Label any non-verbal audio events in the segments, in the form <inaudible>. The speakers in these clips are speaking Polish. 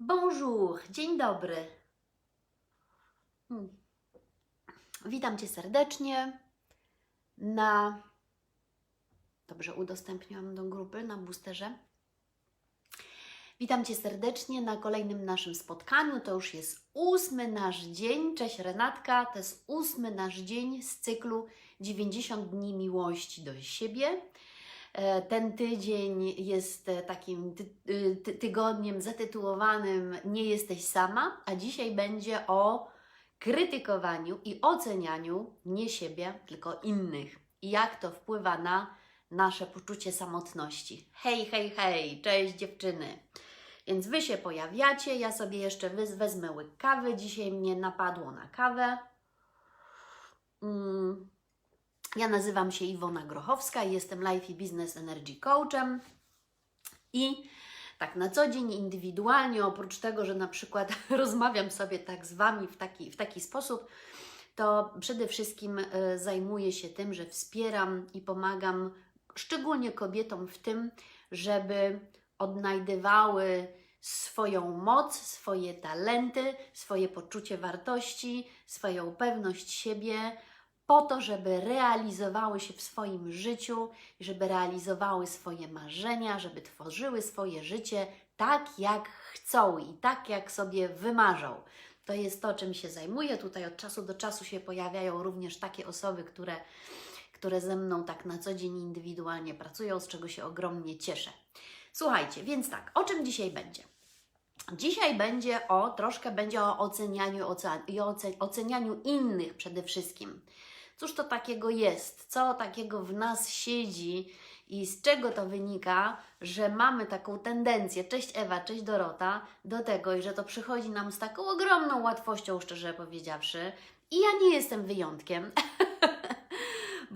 Bonjour, dzień dobry. Hmm. Witam Cię serdecznie na. Dobrze, udostępniłam do grupy na boosterze. Witam Cię serdecznie na kolejnym naszym spotkaniu. To już jest ósmy nasz dzień. Cześć Renatka, to jest ósmy nasz dzień z cyklu 90 dni miłości do siebie. E, Ten tydzień jest e, takim ty, y, ty, tygodniem zatytułowanym Nie jesteś sama, a dzisiaj będzie o krytykowaniu i ocenianiu nie siebie, tylko innych. I jak to wpływa na nasze poczucie samotności. Hej, hej, hej, cześć dziewczyny. Więc Wy się pojawiacie, ja sobie jeszcze wez- wezmę łyk kawy. Dzisiaj mnie napadło na kawę. Mm. Ja nazywam się Iwona Grochowska jestem Life i Business Energy Coachem. I tak na co dzień indywidualnie, oprócz tego, że na przykład <laughs> rozmawiam sobie tak z Wami w taki, w taki sposób, to przede wszystkim e, zajmuję się tym, że wspieram i pomagam szczególnie kobietom w tym, żeby odnajdywały swoją moc, swoje talenty, swoje poczucie wartości, swoją pewność siebie, po to, żeby realizowały się w swoim życiu, żeby realizowały swoje marzenia, żeby tworzyły swoje życie tak, jak chcą i tak, jak sobie wymarzą. To jest to, czym się zajmuję. Tutaj od czasu do czasu się pojawiają również takie osoby, które, które ze mną tak na co dzień indywidualnie pracują, z czego się ogromnie cieszę. Słuchajcie, więc tak, o czym dzisiaj będzie? Dzisiaj będzie o, troszkę będzie o ocenianiu ocenianiu innych przede wszystkim. Cóż to takiego jest? Co takiego w nas siedzi i z czego to wynika, że mamy taką tendencję, cześć Ewa, cześć Dorota, do tego i że to przychodzi nam z taką ogromną łatwością, szczerze powiedziawszy. I ja nie jestem wyjątkiem. <laughs>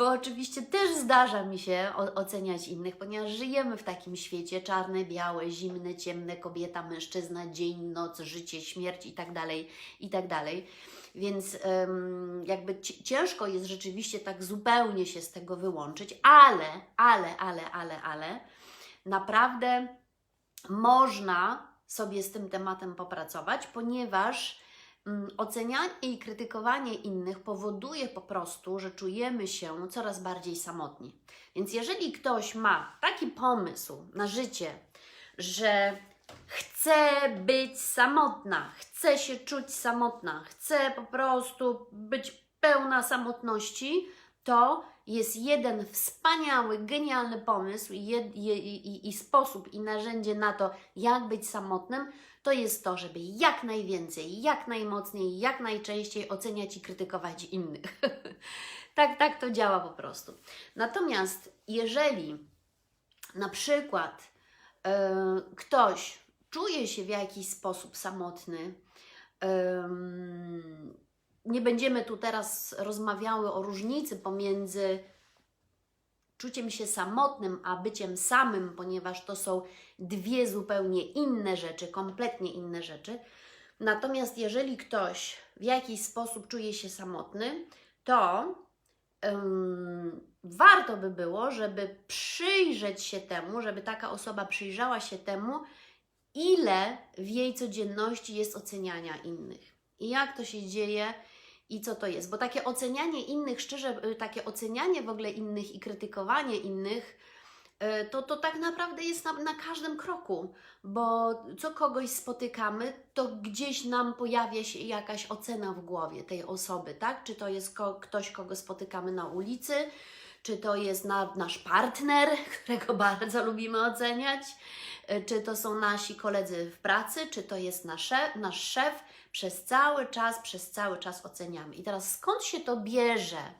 Bo oczywiście też zdarza mi się oceniać innych, ponieważ żyjemy w takim świecie czarne, białe, zimne, ciemne, kobieta, mężczyzna, dzień, noc, życie, śmierć i tak dalej, i tak dalej. Więc jakby ci- ciężko jest rzeczywiście tak zupełnie się z tego wyłączyć, ale, ale, ale, ale, ale naprawdę można sobie z tym tematem popracować, ponieważ ocenianie i krytykowanie innych powoduje po prostu, że czujemy się coraz bardziej samotni. Więc jeżeli ktoś ma taki pomysł na życie, że chce być samotna, chce się czuć samotna, chce po prostu być pełna samotności, to jest jeden wspaniały, genialny pomysł i, i, i, i sposób i narzędzie na to, jak być samotnym, to jest to, żeby jak najwięcej, jak najmocniej, jak najczęściej oceniać i krytykować innych. <laughs> tak, tak to działa po prostu. Natomiast jeżeli na przykład e, ktoś czuje się w jakiś sposób samotny, em, nie będziemy tu teraz rozmawiały o różnicy pomiędzy czuciem się samotnym, a byciem samym, ponieważ to są dwie zupełnie inne rzeczy, kompletnie inne rzeczy. Natomiast jeżeli ktoś w jakiś sposób czuje się samotny, to ym, warto by było, żeby przyjrzeć się temu, żeby taka osoba przyjrzała się temu, ile w jej codzienności jest oceniania innych i jak to się dzieje i co to jest. Bo takie ocenianie innych, szczerze, y, takie ocenianie w ogóle innych i krytykowanie innych, y, to, to tak naprawdę jest na, na każdym kroku, bo co kogoś spotykamy, to gdzieś nam pojawia się jakaś ocena w głowie tej osoby, tak? Czy to jest ko- ktoś, kogo spotykamy na ulicy, czy to jest na, nasz partner, <laughs> którego bardzo lubimy oceniać, y, czy to są nasi koledzy w pracy, czy to jest nasz szef, nasz szef. Przez cały czas, przez cały czas oceniamy. I teraz skąd się to bierze?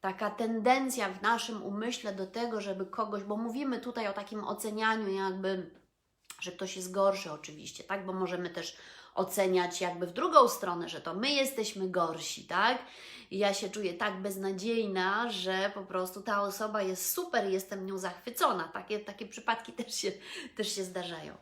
Taka tendencja w naszym umyśle do tego, żeby kogoś, bo mówimy tutaj o takim ocenianiu, jakby, że ktoś jest gorszy, oczywiście, tak? Bo możemy też oceniać jakby w drugą stronę, że to my jesteśmy gorsi, tak? Ja się czuję tak beznadziejna, że po prostu ta osoba jest super, jestem nią zachwycona. Takie, takie przypadki <laughs> też się, też się zdarzają.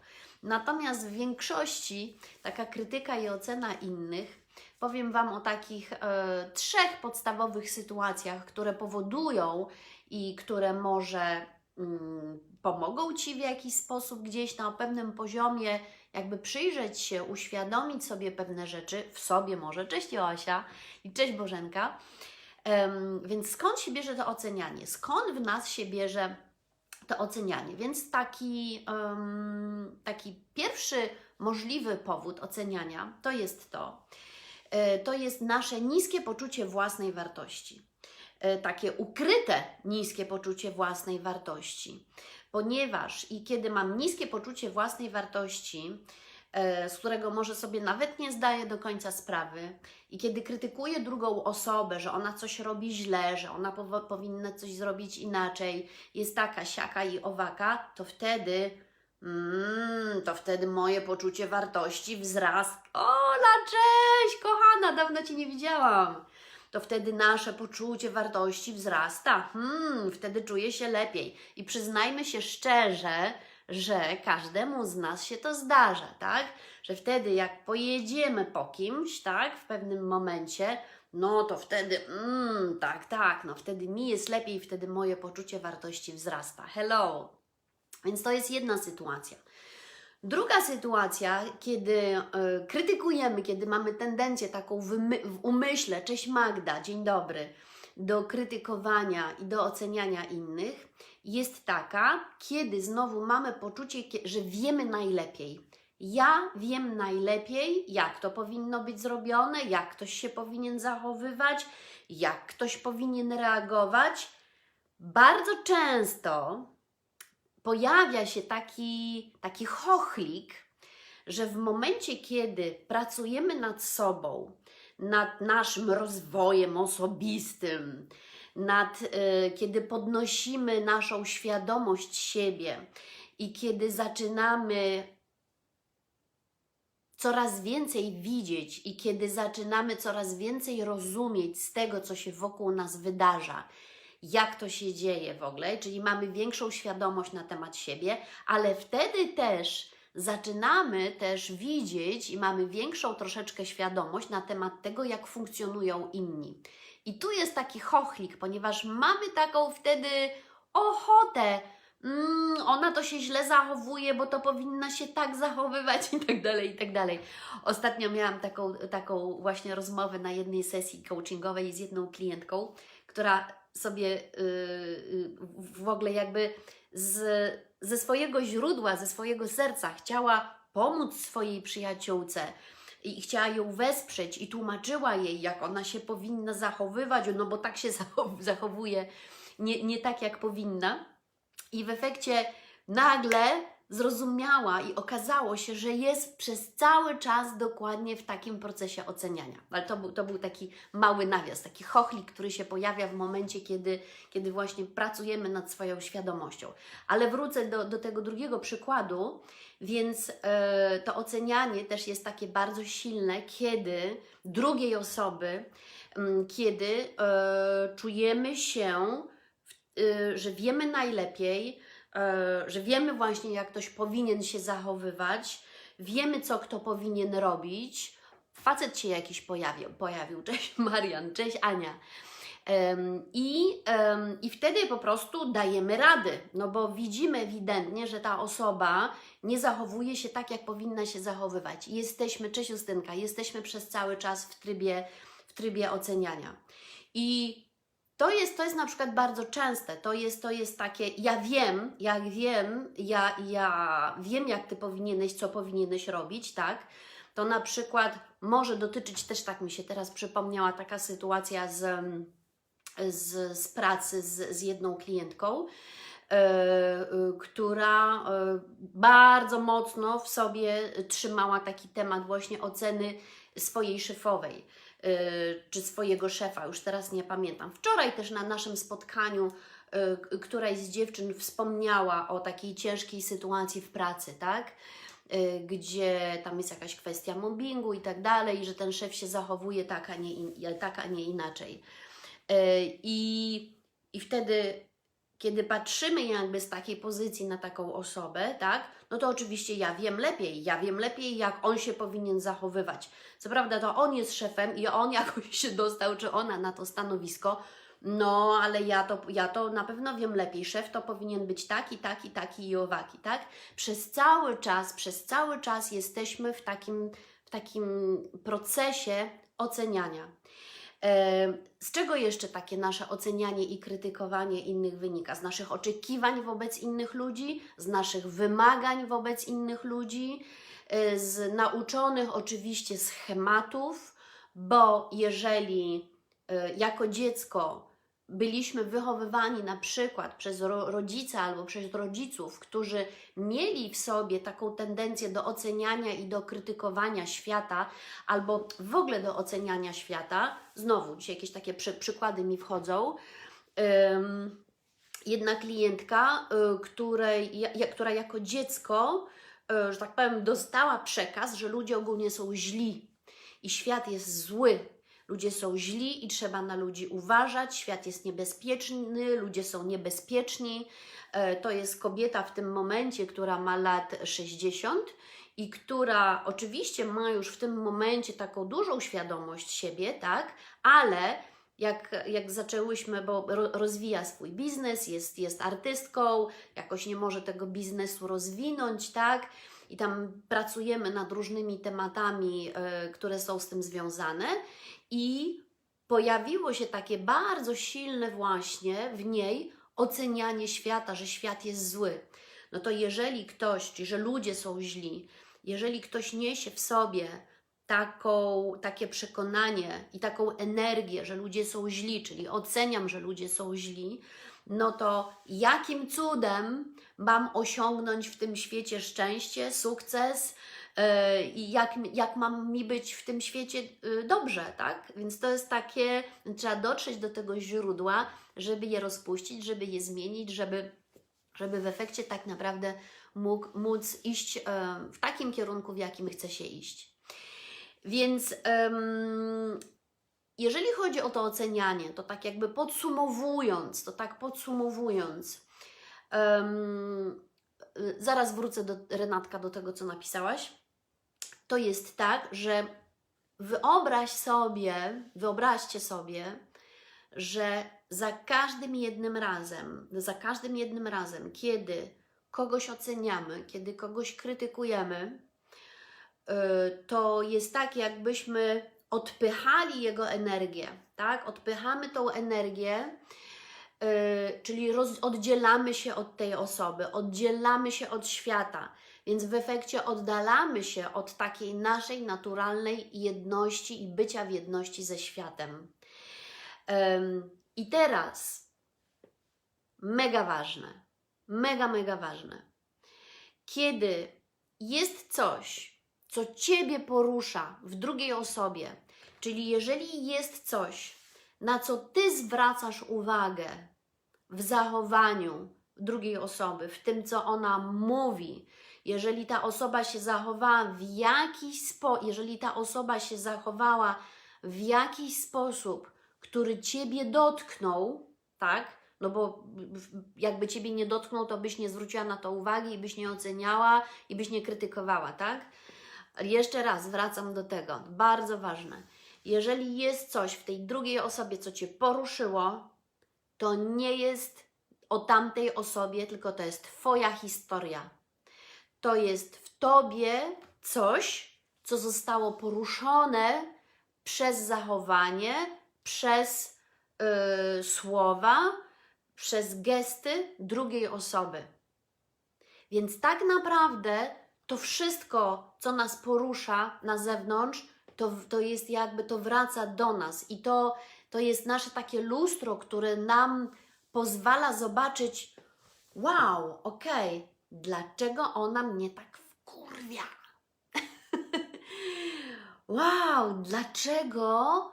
Natomiast w większości taka krytyka i ocena innych, powiem Wam o takich e, trzech podstawowych sytuacjach, które powodują i które może mm, pomogą Ci w jakiś sposób gdzieś na pewnym poziomie, jakby przyjrzeć się, uświadomić sobie pewne rzeczy, w sobie może. Cześć Joasia i cześć Bożenka. Em, więc skąd się bierze to ocenianie? Skąd w nas się bierze to ocenianie? Więc taki, em, taki pierwszy możliwy powód oceniania to jest to, e, to jest nasze niskie poczucie własnej wartości. E, Takie ukryte niskie poczucie własnej wartości. Ponieważ i kiedy mam niskie poczucie własnej wartości, e, z którego może sobie nawet nie zdaję do końca sprawy, i kiedy krytykuję drugą osobę, że ona coś robi źle, że ona powinna coś zrobić inaczej, jest taka, siaka i owaka, to wtedy, mm, to wtedy moje poczucie wartości wzrasta. Ola, cześć, kochana, dawno Cię nie widziałam. To wtedy nasze poczucie wartości wzrasta. Hmm, wtedy czuję się lepiej. I przyznajmy się szczerze, że każdemu z nas się to zdarza, tak? Że wtedy jak pojedziemy po kimś, tak, w pewnym momencie, no to wtedy, mm, tak, tak, no wtedy mi jest lepiej, wtedy moje poczucie wartości wzrasta. Hello! Więc to jest jedna sytuacja. Druga sytuacja, kiedy e, krytykujemy, kiedy mamy tendencję taką w, w umyśle, cześć Magda, dzień dobry, do krytykowania i do oceniania innych, jest taka, kiedy znowu mamy poczucie, że wiemy najlepiej. Ja wiem najlepiej, jak to powinno być zrobione, jak ktoś się powinien zachowywać, jak ktoś powinien reagować. Bardzo często pojawia się taki, taki chochlik, że w momencie, kiedy pracujemy nad sobą, nad naszym rozwojem osobistym, nad, e, kiedy podnosimy naszą świadomość siebie i kiedy zaczynamy coraz więcej widzieć i kiedy zaczynamy coraz więcej rozumieć z tego, co się wokół nas wydarza, jak to się dzieje w ogóle, czyli mamy większą świadomość na temat siebie, ale wtedy też zaczynamy też widzieć i mamy większą troszeczkę świadomość na temat tego, jak funkcjonują inni. I tu jest taki chochlik, ponieważ mamy taką wtedy ochotę, mm, ona to się źle zachowuje, bo to powinna się tak zachowywać i tak dalej, i tak dalej. Ostatnio miałam taką, taką właśnie rozmowę na jednej sesji coachingowej z jedną klientką, która sobie yy, yy, w ogóle jakby z, ze swojego źródła, ze swojego serca chciała pomóc swojej przyjaciółce i chciała ją wesprzeć i tłumaczyła jej, jak ona się powinna zachowywać, no bo tak się <laughs> zachow- zachowuje, nie, nie tak jak powinna. I w efekcie nagle zrozumiała i okazało się, że jest przez cały czas dokładnie w takim procesie oceniania. Ale to był, to był taki mały nawias, taki chochlik, który się pojawia w momencie, kiedy, kiedy właśnie pracujemy nad swoją świadomością. Ale wrócę do, do tego drugiego przykładu, więc e, to ocenianie też jest takie bardzo silne, kiedy drugiej osoby, mm, kiedy e, czujemy się, w- y, że wiemy najlepiej, że wiemy właśnie, jak ktoś powinien się zachowywać, wiemy, co kto powinien robić. Facet się jakiś pojawił, pojawił. <laughs> Cześć Marian, cześć Ania. I, I wtedy po prostu dajemy rady, no bo widzimy ewidentnie, że ta osoba nie zachowuje się tak, jak powinna się zachowywać. Jesteśmy, cześć Justynka, jesteśmy przez cały czas w trybie, w trybie oceniania. I to jest, to jest na przykład bardzo częste. To jest, to jest takie, ja wiem, jak wiem, ja, ja wiem, jak ty powinieneś, co powinieneś robić, tak? To na przykład może dotyczyć też, tak mi się teraz przypomniała taka sytuacja z, z, z pracy z, z jedną klientką, e, e, która e, bardzo mocno w sobie trzymała taki temat właśnie oceny swojej szefowej czy swojego szefa, już teraz nie pamiętam. Wczoraj też na naszym spotkaniu y, któraś z dziewczyn wspomniała o takiej ciężkiej sytuacji w pracy, tak? Y, Gdzie tam jest jakaś kwestia mobbingu i tak dalej, że ten szef się zachowuje tak, a nie, in, tak, a nie inaczej. Y, I, I wtedy, kiedy patrzymy jakby z takiej pozycji na taką osobę, tak, no to oczywiście ja wiem lepiej, ja wiem lepiej, jak on się powinien zachowywać. Co prawda to on jest szefem i on <laughs> jakoś się dostał, czy ona na to stanowisko, no ale ja to, ja to na pewno wiem lepiej, szef to powinien być taki, taki, taki i owaki, tak? Przez cały czas, przez cały czas jesteśmy w takim, w takim procesie oceniania. E, Z czego jeszcze takie nasze ocenianie i krytykowanie innych wynika? Z naszych oczekiwań wobec innych ludzi, z naszych wymagań wobec innych ludzi, e, z nauczonych oczywiście schematów, bo jeżeli e, jako dziecko byliśmy wychowywani na przykład przez ro rodzica albo przez rodziców, którzy mieli w sobie taką tendencję do oceniania i do krytykowania świata, albo w ogóle do oceniania świata, znowu dzisiaj jakieś takie przy przykłady mi wchodzą. Ym, jedna klientka, y, której, ja- która jako dziecko, y, że tak powiem, dostała przekaz, że ludzie ogólnie są źli i świat jest zły. Ludzie są źli i trzeba na ludzi uważać, świat jest niebezpieczny, ludzie są niebezpieczni. E, To jest kobieta w tym momencie, która ma lat 60 i która oczywiście ma już w tym momencie taką dużą świadomość siebie, tak, ale jak, jak zaczęłyśmy, bo ro, rozwija swój biznes, jest, jest artystką, jakoś nie może tego biznesu rozwinąć, tak, i tam pracujemy nad różnymi tematami, e, które są z tym związane i pojawiło się takie bardzo silne właśnie w niej ocenianie świata, że świat jest zły. No to jeżeli ktoś, że ludzie są źli, jeżeli ktoś niesie w sobie taką, takie przekonanie i taką energię, że ludzie są źli, czyli oceniam, że ludzie są źli, no to jakim cudem mam osiągnąć w tym świecie szczęście, sukces, e, i jak, jak mam mi być w tym świecie y, dobrze, tak? Więc to jest takie, trzeba dotrzeć do tego źródła, żeby je rozpuścić, żeby je zmienić, żeby, żeby w efekcie tak naprawdę mógł, móc iść e, w takim kierunku, w jakim chce się iść. Więc em, jeżeli chodzi o to ocenianie, to tak jakby podsumowując, to tak podsumowując, y, zaraz wrócę do Renatka do tego, co napisałaś. To jest tak, że wyobraź sobie, wyobraźcie sobie, że za każdym jednym razem, za każdym jednym razem, kiedy kogoś oceniamy, kiedy kogoś krytykujemy, to jest tak, jakbyśmy odpychali jego energię, tak? Odpychamy tą energię, y, czyli roz, oddzielamy się od tej osoby, oddzielamy się od świata, więc w efekcie oddalamy się od takiej naszej naturalnej jedności i bycia w jedności ze światem. I teraz, mega ważne, mega, mega ważne, kiedy jest coś, co Ciebie porusza w drugiej osobie, czyli jeżeli jest coś, na co Ty zwracasz uwagę w zachowaniu drugiej osoby, w tym, co ona mówi, jeżeli ta osoba się zachowała w jakiś sposób, jeżeli ta osoba się zachowała w jakiś sposób, który Ciebie dotknął, tak? No bo jakby Ciebie nie dotknął, to byś nie zwróciła na to uwagi i byś nie oceniała i byś nie krytykowała, tak? Jeszcze raz wracam do tego, bardzo ważne. Jeżeli jest coś w tej drugiej osobie, co Cię poruszyło, to nie jest o tamtej osobie, tylko to jest Twoja historia. To jest w Tobie coś, co zostało poruszone przez zachowanie, przez yy, słowa, przez gesty drugiej osoby. Więc tak naprawdę to wszystko, co nas porusza na zewnątrz, to, to jest jakby to wraca do nas i to, to jest nasze takie lustro, które nam pozwala zobaczyć, wow, okej, dlaczego ona mnie tak wkurwia? <laughs> wow, dlaczego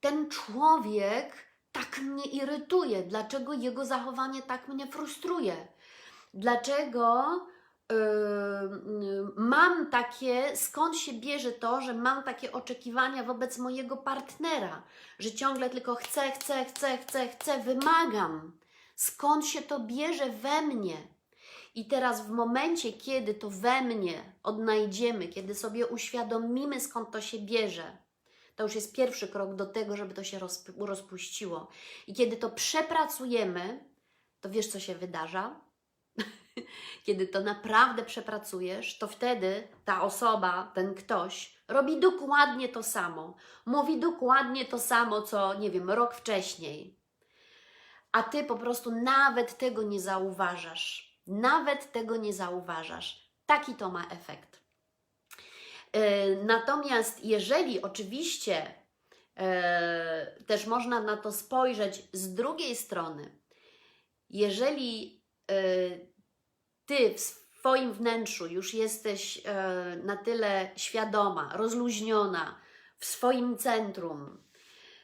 ten człowiek tak mnie irytuje? Dlaczego jego zachowanie tak mnie frustruje? Dlaczego mam takie, skąd się bierze to, że mam takie oczekiwania wobec mojego partnera, że ciągle tylko chcę, chcę, chcę, chcę, chcę, wymagam. Skąd się to bierze we mnie? I teraz, w momencie, kiedy to we mnie odnajdziemy, kiedy sobie uświadomimy, skąd to się bierze, To już jest pierwszy krok do tego, żeby to się rozp- rozpuściło. I kiedy to przepracujemy, to wiesz, co się wydarza? <laughs> kiedy to naprawdę przepracujesz, to wtedy ta osoba, ten ktoś robi dokładnie to samo. Mówi dokładnie to samo, co nie wiem, rok wcześniej. A ty po prostu nawet tego nie zauważasz. Nawet tego nie zauważasz. Taki to ma efekt. Yy, Natomiast jeżeli oczywiście e, też można na to spojrzeć z drugiej strony, jeżeli e, ty w swoim wnętrzu już jesteś e, na tyle świadoma, rozluźniona w swoim centrum,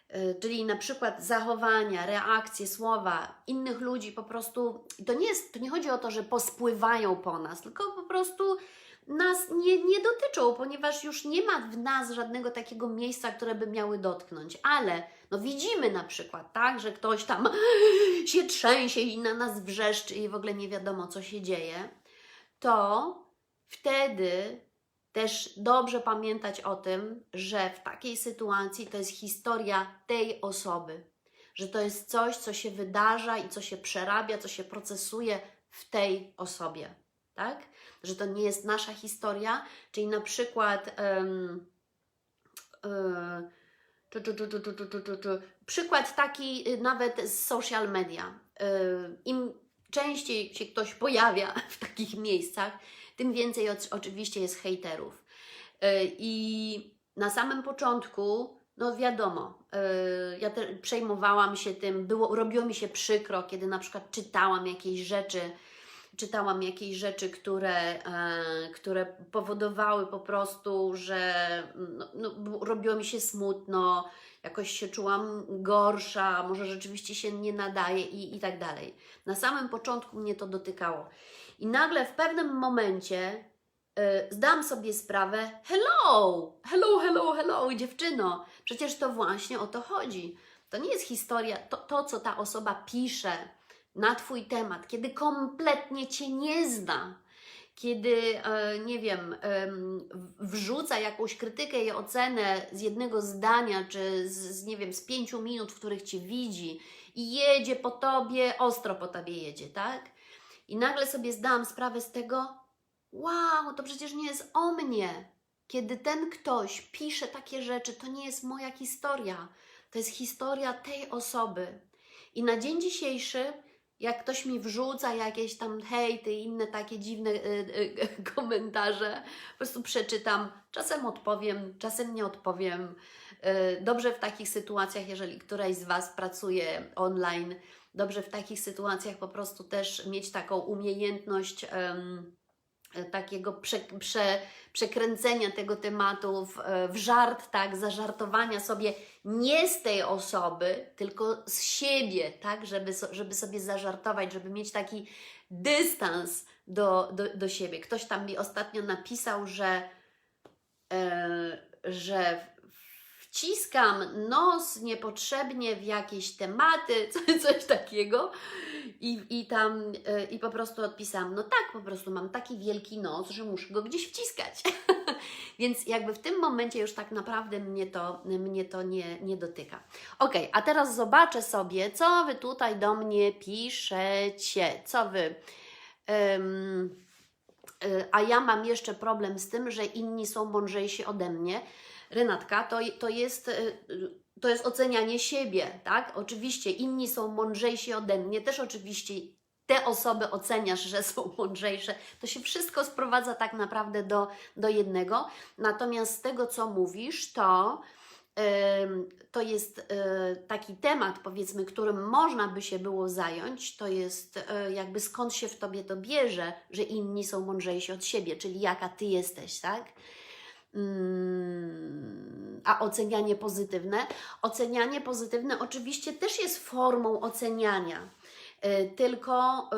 e, czyli na przykład zachowania, reakcje, słowa innych ludzi po prostu, to nie jest, to nie chodzi o to, że pospływają po nas, tylko po prostu nas nie, nie dotyczą, ponieważ już nie ma w nas żadnego takiego miejsca, które by miały dotknąć, ale no widzimy na przykład, tak, że ktoś tam się trzęsie i na nas wrzeszczy i w ogóle nie wiadomo, co się dzieje, to wtedy też dobrze pamiętać o tym, że w takiej sytuacji to jest historia tej osoby, że to jest coś, co się wydarza i co się przerabia, co się procesuje w tej osobie, tak? Że to nie jest nasza historia, czyli na przykład. e, czy, czy, czy, czy, czy, czy, czy, czy. Przykład taki y, nawet z social media. Y, Im częściej się ktoś pojawia <laughs> w takich miejscach, tym więcej oczywiście jest hejterów. Y, I na samym początku, no wiadomo, ja przejmowałam się tym, było, robiło mi się przykro, kiedy na przykład czytałam jakieś rzeczy, czytałam jakieś rzeczy, które, e, które powodowały po prostu, że no, no, robiło mi się smutno, jakoś się czułam gorsza, może rzeczywiście się nie nadaje i, i tak dalej. Na samym początku mnie to dotykało. I nagle w pewnym momencie e, zdałam sobie sprawę, hello, hello, hello, hello, dziewczyno, przecież to właśnie o to chodzi. To nie jest historia, to, to co ta osoba pisze, na Twój temat, kiedy kompletnie Cię nie zna, kiedy, e, nie wiem, wrzuca jakąś krytykę i ocenę z jednego zdania, czy z, nie wiem, z pięciu minut, w których Cię widzi i jedzie po Tobie, ostro po Tobie jedzie, tak? I nagle sobie zdałam sprawę z tego, wow, to przecież nie jest o mnie. Kiedy ten ktoś pisze takie rzeczy, to nie jest moja historia, to jest historia tej osoby. I na dzień dzisiejszy jak ktoś mi wrzuca jakieś tam hejty i inne takie dziwne y, y, <laughs> komentarze, po prostu przeczytam, czasem odpowiem, czasem nie odpowiem. Y, Dobrze w takich sytuacjach, jeżeli któraś z Was pracuje online, dobrze w takich sytuacjach po prostu też mieć taką umiejętność em, takiego prze, prze, przekręcenia tego tematu w, w żart, tak, zażartowania sobie nie z tej osoby, tylko z siebie, tak, żeby, żeby sobie zażartować, żeby mieć taki dystans do, do, do siebie. Ktoś tam mi ostatnio napisał, że, e, że wciskam nos niepotrzebnie w jakieś tematy, <laughs> co- coś takiego. I, i tam e, i po prostu odpisałam, no tak, po prostu mam taki wielki nos, że muszę go gdzieś wciskać. <laughs> Więc jakby w tym momencie już tak naprawdę mnie to, mnie to nie, nie dotyka. Ok, a teraz zobaczę sobie, co Wy tutaj do mnie piszecie. Co Wy. Y, a ja mam jeszcze problem z tym, że inni są mądrzejsi ode mnie. Renatka, to, to, jest, y, to jest ocenianie siebie, tak? Oczywiście inni są mądrzejsi ode mnie, też oczywiście te osoby oceniasz, że są <laughs> mądrzejsze. To się wszystko sprowadza tak naprawdę do, do jednego. Natomiast z tego, co mówisz, to to jest y, taki temat, powiedzmy, którym można by się było zająć, to jest y, jakby skąd się w tobie to bierze, że inni są mądrzejsi od siebie, czyli jaka ty jesteś, tak? Mm, A ocenianie pozytywne? Ocenianie pozytywne oczywiście też jest formą oceniania, y, tylko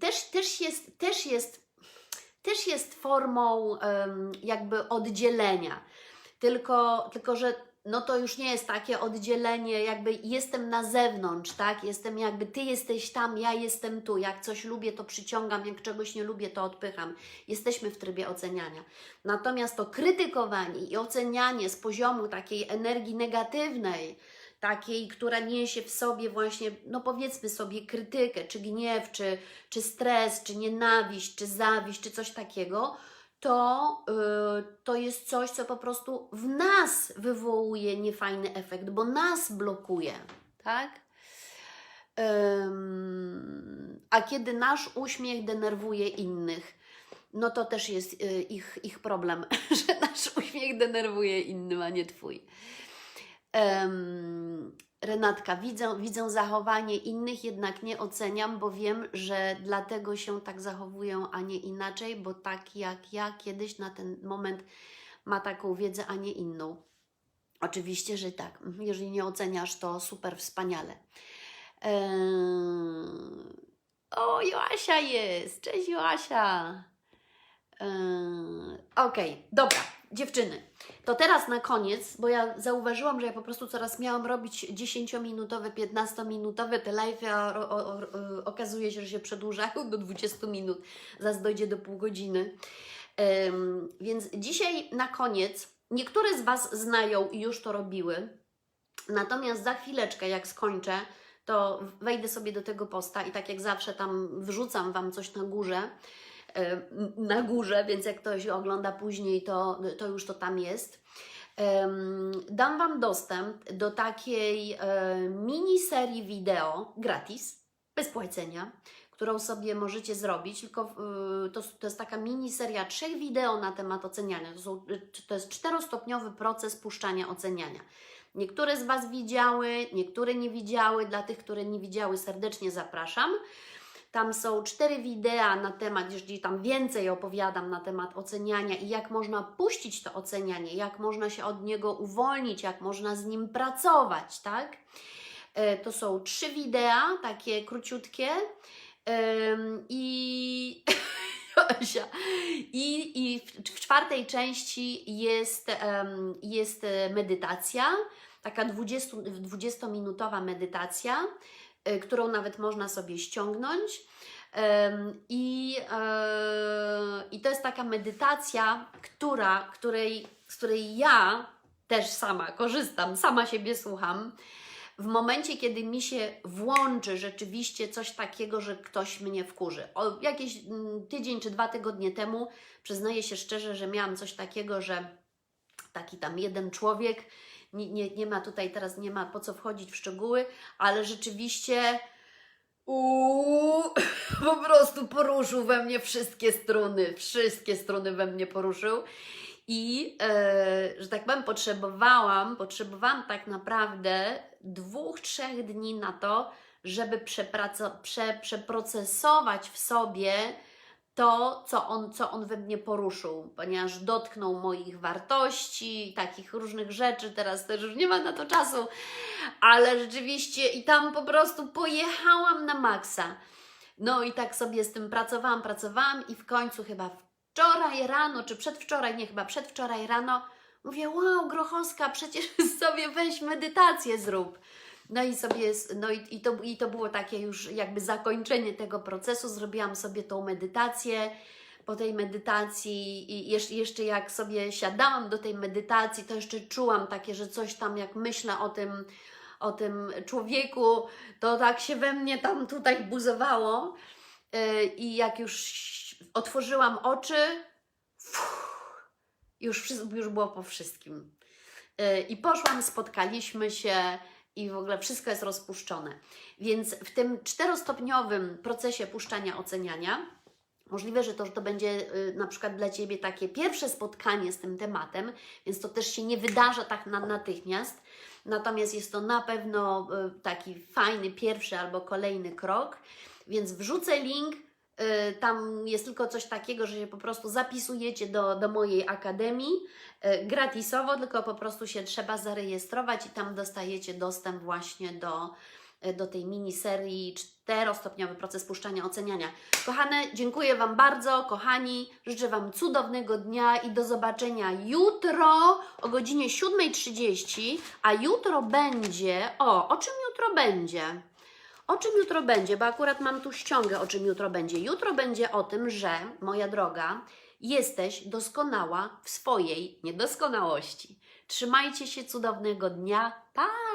też, też, jest, też, jest, też jest formą jakby oddzielenia. Tylko, tylko, że no to już nie jest takie oddzielenie, jakby jestem na zewnątrz, tak? Jestem jakby ty jesteś tam, ja jestem tu. Jak coś lubię, to przyciągam, jak czegoś nie lubię, to odpycham. Jesteśmy w trybie oceniania. Natomiast to krytykowanie i ocenianie z poziomu takiej energii negatywnej, takiej, która niesie w sobie właśnie, no powiedzmy sobie, krytykę, czy gniew, czy, czy stres, czy nienawiść, czy zawiść, czy coś takiego, to, yy, to jest coś, co po prostu w nas wywołuje niefajny efekt, bo nas blokuje, tak? A kiedy nasz uśmiech denerwuje innych, no to też jest y, ich, ich problem, <laughs> że nasz uśmiech denerwuje innym, a nie Twój. Renatka, widzę, widzę zachowanie innych, jednak nie oceniam, bo wiem, że dlatego się tak zachowują, a nie inaczej, bo tak jak ja kiedyś na ten moment ma taką wiedzę, a nie inną. Oczywiście, że tak. Mhm, Jeżeli nie oceniasz, to super, wspaniale. Em, O, Joasia jest! Cześć, Joasia! Yy, Okej, dobra, dziewczyny. To teraz na koniec, bo ja zauważyłam, że ja po prostu coraz miałam robić 10-minutowe, 15-minutowe te live, a o, o, o, okazuje się, że się przedłużają <laughs> do 20 minut, zaraz dojdzie do pół godziny. Ym, więc dzisiaj na koniec, niektóre z Was znają i już to robiły, natomiast za chwileczkę, jak skończę, to wejdę sobie do tego posta i tak jak zawsze tam wrzucam Wam coś na górze, na górze, więc jak ktoś ogląda później, to, to już to tam jest. Dam Wam dostęp do takiej e, miniserii wideo gratis, bez płacenia, którą sobie możecie zrobić, tylko to, to jest taka miniseria trzech wideo na temat oceniania. To, są, to jest czterostopniowy proces puszczania oceniania. Niektóre z Was widziały, niektóre nie widziały. Dla tych, które nie widziały, serdecznie zapraszam. Tam są cztery wideo na temat, jeżeli tam więcej opowiadam na temat oceniania i jak można puścić to ocenianie, jak można się od niego uwolnić, jak można z nim pracować, tak? E, To są trzy wideo, takie króciutkie. <laughs> I. I, I w, czwartej części jest, jest medytacja, taka 20, 20-minutowa medytacja, e, którą nawet można sobie ściągnąć. I, e, I to jest taka medytacja, która, której, z której ja też sama korzystam, sama siebie słucham. W momencie, kiedy mi się włączy rzeczywiście coś takiego, że ktoś mnie wkurzy. O jakiś mm, tydzień czy dwa tygodnie temu przyznaję się szczerze, że miałam coś takiego, że taki tam jeden człowiek, nie, nie, nie ma tutaj teraz, nie ma po co wchodzić w szczegóły, ale rzeczywiście uuu, <laughs> po prostu poruszył we mnie wszystkie struny, wszystkie struny we mnie poruszył. I, e, że tak powiem, potrzebowałam, potrzebowałam tak naprawdę dwóch, trzech dni na to, żeby przeprocesować w sobie to, co on, co on we mnie poruszył, ponieważ dotknął moich wartości, takich różnych rzeczy. Teraz też już nie ma na to czasu, ale rzeczywiście i tam po prostu pojechałam na maksa. No i tak sobie z tym pracowałam, pracowałam i w końcu chyba wczoraj rano, czy przedwczoraj, nie chyba przedwczoraj rano, mówię, wow, Grochowska, przecież <laughs> sobie weź medytację zrób. No i sobie, no i, i, to, i to było takie już jakby zakończenie tego procesu, zrobiłam sobie tą medytację, po tej medytacji i jeszcze, jak sobie siadałam do tej medytacji, to jeszcze czułam takie, że coś tam jak myślę o tym, o tym człowieku, to tak się we mnie tam tutaj buzowało. Yy, i jak już otworzyłam oczy, już, już było po wszystkim. Yy, I poszłam, spotkaliśmy się i w ogóle wszystko jest rozpuszczone. Więc w tym czterostopniowym procesie puszczania, oceniania, możliwe, że to, że to będzie y, na przykład dla Ciebie takie pierwsze spotkanie z tym tematem, więc to też się nie wydarza tak na, natychmiast. Natomiast jest to na pewno y, taki fajny pierwszy albo kolejny krok, więc wrzucę link. Y, Tam jest tylko coś takiego, że się po prostu zapisujecie do, do mojej akademii y, gratisowo, tylko po prostu się trzeba zarejestrować i tam dostajecie dostęp właśnie do, e, do tej miniserii czterostopniowy proces puszczania, oceniania. Kochane, dziękuję Wam bardzo, kochani, życzę Wam cudownego dnia i do zobaczenia jutro o godzinie 7.30, a jutro będzie, o, o czym jutro będzie? O czym jutro będzie? Bo akurat mam tu ściągę, o czym jutro będzie. Jutro będzie o tym, że, moja droga, jesteś doskonała w swojej niedoskonałości. Trzymajcie się cudownego dnia. Pa!